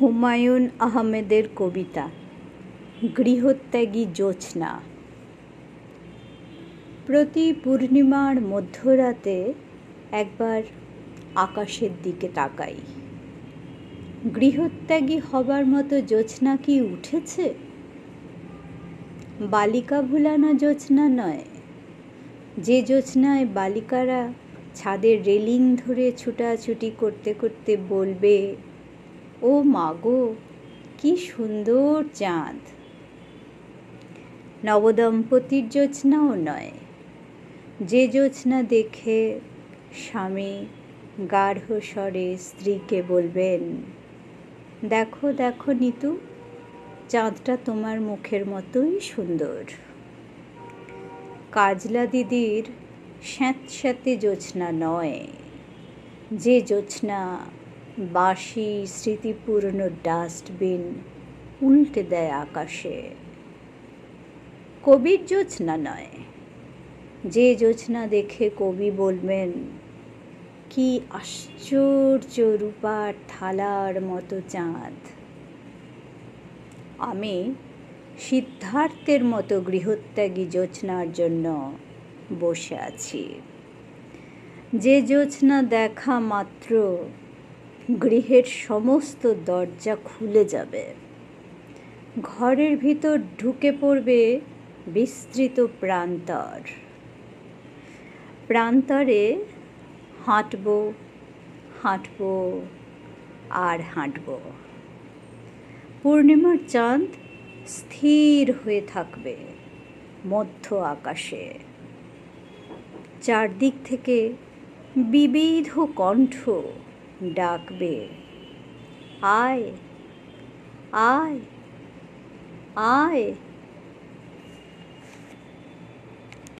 হুমায়ুন আহমেদের কবিতা, গৃহত্যাগী জোছনা প্রতি পূর্ণিমার মধ্যরাতে একবার আকাশের দিকে তাকাই। গৃহত্যাগী হবার মতো জোছনা কি উঠেছে? বালিকা ভুলানো জোছনা নয়। যে জোছনায় বালিকারা ছাদের রেলিং ধরে ছুটাছুটি করতে করতে বলবে ও মাগো কি সুন্দর চাঁদ। নবদম্পতির জোছনাও নয়, যে জোছনা দেখে স্বামী গাঢ় স্বরে স্ত্রীকে বলবেন, দেখো দেখো নিতু, চাঁদটা তোমার মুখের মতোই সুন্দর। কাজলা দিদির স্যাঁতস্যাঁতে জোছনা নয়, যে জোছনা বাসি স্মৃতিপূর্ণ ডাস্টবিন উল্টে দেয় আকাশে। কবির জোছনা নয়। যে জোছনা দেখে কবি বলবেন, কি আশ্চর্য রূপার থালার মতো চাঁদ। আমি সিদ্ধার্থের মতো গৃহত্যাগী জোছনার জন্য বসে আছি। যে জোছনা দেখা মাত্র গৃহের সমস্ত দরজা খুলে যাবে। ঘরের ভিতর ঢুকে পড়বে বিস্তৃত প্রান্তর। প্রান্তরে হাঁটব হাঁটব আর হাঁটব। পূর্ণিমার চাঁদ স্থির হয়ে থাকবে মধ্য আকাশে। চারদিক থেকে বিবিধ কণ্ঠ ডাকবে আয় আয় আয়